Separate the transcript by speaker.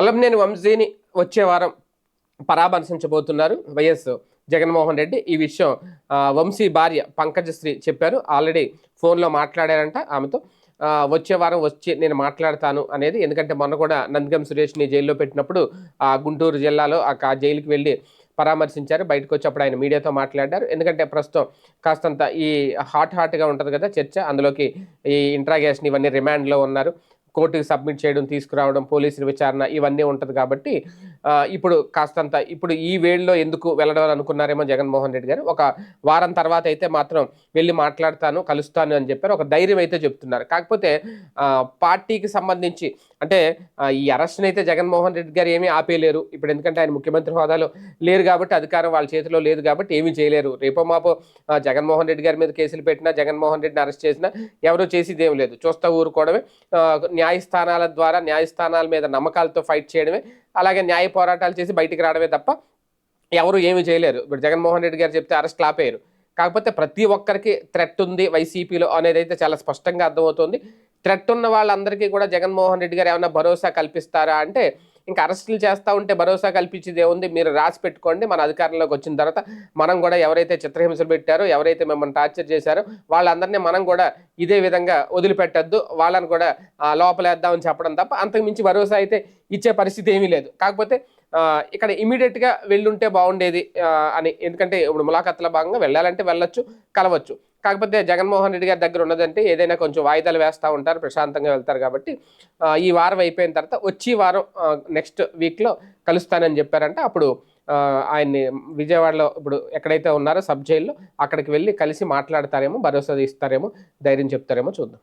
Speaker 1: పల్లంనేని వంశీని వచ్చే వారం పరామర్శించబోతున్నారు వైఎస్ జగన్మోహన్ రెడ్డి. ఈ విషయం వంశీ భార్య పంకజశ్రీ చెప్పారు. ఆల్రెడీ ఫోన్లో మాట్లాడారంట ఆమెతో. వచ్చే వారం వచ్చి నేను మాట్లాడతాను అనేది ఎందుకంటే మొన్న కూడా నందిగం సురేష్ని జైల్లో పెట్టినప్పుడు ఆ గుంటూరు జిల్లాలో ఆ జైలుకి వెళ్ళి పరామర్శించారు. బయటకు వచ్చి అప్పుడు ఆయన మీడియాతో మాట్లాడారు. ఎందుకంటే ప్రస్తుతం కాస్తంత ఈ హాట్ హాట్గా ఉంటుంది కదా చర్చ. అందులోకి ఈ ఇంట్రాగేషన్ ఇవన్నీ రిమాండ్లో ఉన్నారు. కోర్టుకి సబ్మిట్ చేయడం తీసుకురావడం పోలీసుల విచారణ ఇవన్నీ ఉంటుంది కాబట్టి ఇప్పుడు కాస్తంత ఇప్పుడు ఈ వేడిలో ఎందుకు వెళ్ళడం అనుకున్నారేమో జగన్మోహన్ రెడ్డి గారు. ఒక వారం తర్వాత అయితే మాత్రం వెళ్ళి మాట్లాడతాను కలుస్తాను అని చెప్పారు. ఒక ధైర్యం అయితే చెప్తున్నారు. కాకపోతే పార్టీకి సంబంధించి అంటే ఈ అరెస్ట్ని అయితే జగన్మోహన్ రెడ్డి గారు ఏమీ ఆపేయలేరు. ఇప్పుడు ఎందుకంటే ఆయన ముఖ్యమంత్రి హోదాలో లేరు కాబట్టి అధికారం వాళ్ళ చేతిలో లేదు కాబట్టి ఏమీ చేయలేరు. రేపో మాపో జగన్మోహన్ రెడ్డి గారి మీద కేసులు పెట్టినా జగన్మోహన్ రెడ్డిని అరెస్ట్ చేసినా ఎవరూ చేసేది ఏం లేదు. చూస్తా ఊరుకోవడమే. న్యాయస్థానాల ద్వారా న్యాయస్థానాల మీద నమ్మకాలతో ఫైట్ చేయడమే అలాగే న్యాయ పోరాటాలు చేసి బయటికి రావడమే తప్ప ఎవరు ఏమీ చేయలేరు. ఇప్పుడు జగన్మోహన్ రెడ్డి గారు చెప్తే అరెస్ట్ ఆపేయరు. కాకపోతే ప్రతి ఒక్కరికి థ్రెట్ ఉంది వైసీపీలో అనేది అయితే చాలా స్పష్టంగా అర్థమవుతుంది. థ్రెట్ ఉన్న వాళ్ళందరికీ కూడా జగన్మోహన్ రెడ్డి గారు ఏమైనా భరోసా కల్పిస్తారా అంటే ఇంకా అరెస్టులు చేస్తూ ఉంటే భరోసా కల్పించేది ఏముంది మీరు రాసి పెట్టుకోండి. మన అధికారంలోకి వచ్చిన తర్వాత మనం కూడా ఎవరైతే చిత్రహింసలు పెట్టారో ఎవరైతే మిమ్మల్ని టార్చర్ చేశారో వాళ్ళందరినీ మనం కూడా ఇదే విధంగా వదిలిపెట్టద్దు. వాళ్ళని కూడా లోపలేద్దామని చెప్పడం తప్ప అంతకు మించి భరోసా అయితే ఇచ్చే పరిస్థితి ఏమీ లేదు. కాకపోతే ఇక్కడ ఇమీడియట్గా వెళ్ళుంటే బాగుండేది అని. ఎందుకంటే ఇప్పుడు ములాఖత్తుల భాగంగా వెళ్ళాలంటే వెళ్ళొచ్చు కలవచ్చు. కాకపోతే జగన్మోహన్ రెడ్డి గారి దగ్గర ఉన్నదంటే ఏదైనా కొంచెం వాయిదాలు వేస్తూ ఉంటారు ప్రశాంతంగా వెళ్తారు కాబట్టి ఈ వారం అయిపోయిన తర్వాత వచ్చి వారం నెక్స్ట్ వీక్లో కలుస్తానని చెప్పారంటే. అప్పుడు ఆయన్ని విజయవాడలో ఇప్పుడు ఎక్కడైతే ఉన్నారో సబ్ జైల్లో అక్కడికి వెళ్ళి కలిసి మాట్లాడతారేమో భరోసా ఇస్తారేమో ధైర్యం చెప్తారేమో చూద్దాం.